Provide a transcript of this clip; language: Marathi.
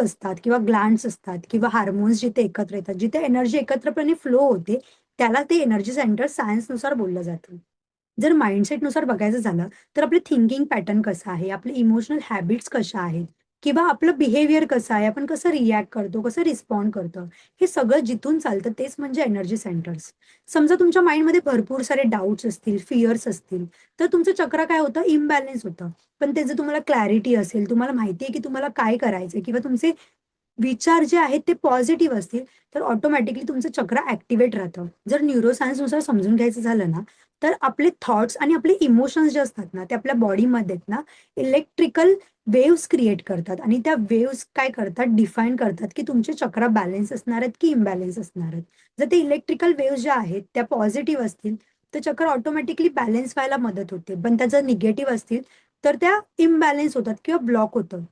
असतात किंवा ग्लँड्स असतात किंवा हार्मोन्स जिथे एकत्र येतात जिथे एनर्जी एकत्रपणे फ्लो होते त्याला ते एनर्जी सेंटर सायन्सनुसार बोललं जातं. जर माइंडसेटनुसार बघायचं झालं तर आपले थिंकिंग पॅटर्न कसं आहे? आपले इमोशनल हॅबिट्स कशा आहेत? किंवा आपलं बिहेवियर कसं आहे आपण कसं रिॲक्ट करतो कसं रिस्पॉन्ड करतो हे सगळं जिथून चालतं तेच म्हणजे एनर्जी सेंटर्स समजा तुमच्या माइंडमध्ये भरपूर सारे डाऊट्स असतील फिअर्स असतील तर तुमचं चक्र काय होतं? इम्बॅलन्स होतं. पण त्याचं जर तुम्हाला क्लॅरिटी असेल तुम्हाला माहिती आहे की तुम्हाला काय करायचं किंवा तुमचे विचार जे आहेत ते पॉझिटिव्ह असतील तर ऑटोमॅटिकली तुमचं चक्र ऍक्टिव्हेट राहतं. जर न्यूरोसायन्सनुसार समजून घ्यायचं झालं ना तर आपले थॉट्स आणि आपले इमोशन्स जे असतात ना ते आपल्या बॉडीमध्ये ना इलेक्ट्रिकल वेव्स क्रिएट करतात. आणि त्या वेव्स काय करतात? डिफाईन करतात की तुमचे चक्र बॅलन्स असणार आहेत की इम्बॅलन्स असणार आहेत. जर ते इलेक्ट्रिकल वेव्स ज्या आहेत त्या पॉझिटिव्ह असतील तर चक्र ऑटोमॅटिकली बॅलन्स व्हायला मदत होते. पण त्या जर निगेटिव्ह असतील तर त्या इम्बॅलन्स होतात किंवा ब्लॉक होतं.